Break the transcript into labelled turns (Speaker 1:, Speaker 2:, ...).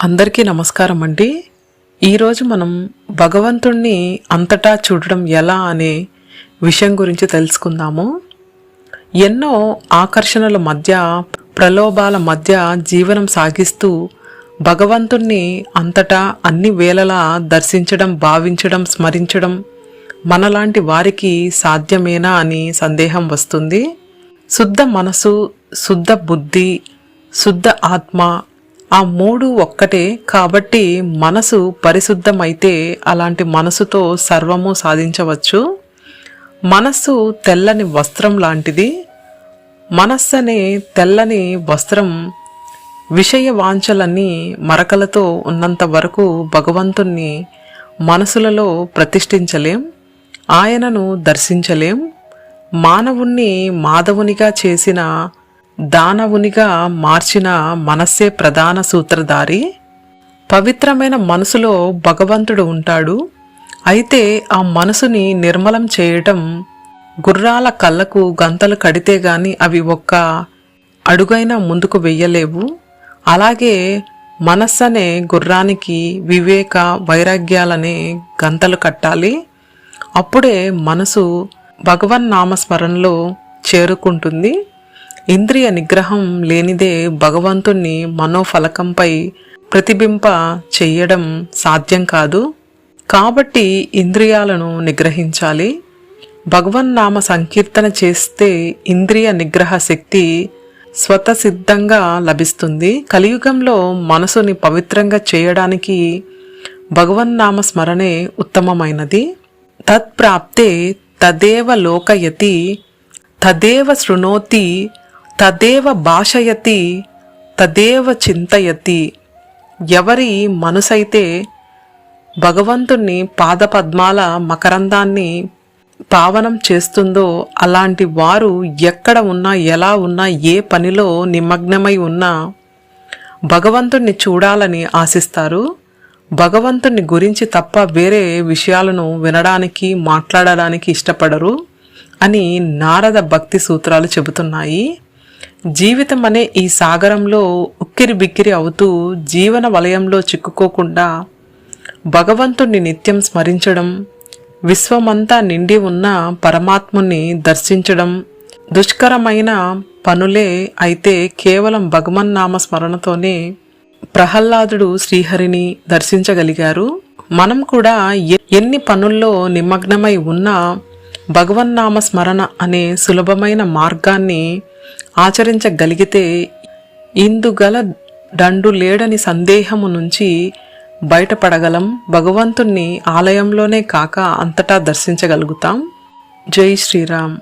Speaker 1: అందరికీ నమస్కారం అండి. ఈరోజు మనం భగవంతుణ్ణి అంతటా చూడడం ఎలా అనే విషయం గురించి తెలుసుకుందాము. ఎన్నో ఆకర్షణల మధ్య ప్రలోభాల మధ్య జీవనం సాగిస్తూ భగవంతుణ్ణి అంతటా అన్ని వేళలా దర్శించడం భావించడం స్మరించడం మనలాంటి వారికి సాధ్యమేనా అని సందేహం వస్తుంది. శుద్ధ మనసు శుద్ధ బుద్ధి శుద్ధ ఆత్మ ఆ మూడు ఒక్కటే కాబట్టి మనసు పరిశుద్ధమైతే అలాంటి మనసుతో సర్వము సాధించవచ్చు. మనస్సు తెల్లని వస్త్రం లాంటిది. మనస్సు అనే తెల్లని వస్త్రం విషయ వాంఛలన్నీ మరకలతో ఉన్నంత వరకు భగవంతుణ్ణి మనసులలో ప్రతిష్ఠించలేం. ఆయనను దర్శించలేం. మానవుణ్ణి మాధవునిగా చేసిన దానవునిగా మార్చిన మనస్సే ప్రధాన సూత్రధారి. పవిత్రమైన మనసులో భగవంతుడు ఉంటాడు. అయితే ఆ మనసుని నిర్మలం చేయటం గుర్రాల కళ్ళకు గంతలు కడితే గాని అవి ఒక్క అడుగైనా ముందుకు వెయ్యలేవు. అలాగే మనస్సు అనే గుర్రానికి వివేక వైరాగ్యాలనే గంతలు కట్టాలి. అప్పుడే మనసు భగవన్నామస్మరణలో చేరుకుంటుంది. ఇంద్రియ నిగ్రహం లేనిదే భగవంతుణ్ణి మనోఫలకంపై ప్రతిబింబ చెయ్యడం సాధ్యం కాదు. కాబట్టి ఇంద్రియాలను నిగ్రహించాలి. భగవన్నామ సంకీర్తన చేస్తే ఇంద్రియ నిగ్రహ శక్తి స్వతసిద్ధంగా లభిస్తుంది. కలియుగంలో మనసుని పవిత్రంగా చేయడానికి భగవన్నామ స్మరణే ఉత్తమమైనది. తత్ప్రాప్తే తదేవ లోకయతి తదేవ శృణోతి తదేవ భాషయతి తదేవ చింతయతి. ఎవరి మనసైతే భగవంతుణ్ణి పాదపద్మాల మకరందాన్ని పావనం చేస్తుందో అలాంటి వారు ఎక్కడ ఉన్నా ఎలా ఉన్నా ఏ పనిలో నిమగ్నమై ఉన్నా భగవంతుణ్ణి చూడాలని ఆశిస్తారు. భగవంతుని గురించి తప్ప వేరే విషయాలను వినడానికి మాట్లాడడానికి ఇష్టపడరు అని నారద భక్తి సూత్రాలు చెబుతున్నాయి. జీవితం అనే ఈ సాగరంలో ఉక్కిరి బిక్కిరి అవుతూ జీవన వలయంలో చిక్కుకోకుండా భగవంతుణ్ణి నిత్యం స్మరించడం విశ్వమంతా నిండి ఉన్న పరమాత్ముని దర్శించడం దుష్కరమైన పనులే అయితే కేవలం భగవన్నామ స్మరణతోనే ప్రహ్లాదుడు శ్రీహరిని దర్శించగలిగారు. మనం కూడా ఎన్ని పనుల్లో నిమగ్నమై ఉన్నా భగవన్నామ స్మరణ అనే సులభమైన మార్గాన్ని ఆచరించగలిగితే ఇందుగల దండు లేడని సందేహము నుంచి బయటపడగలం. భగవంతుణ్ణి ఆలయంలోనే కాక అంతటా దర్శించగలుగుతాం. జై శ్రీరామ్.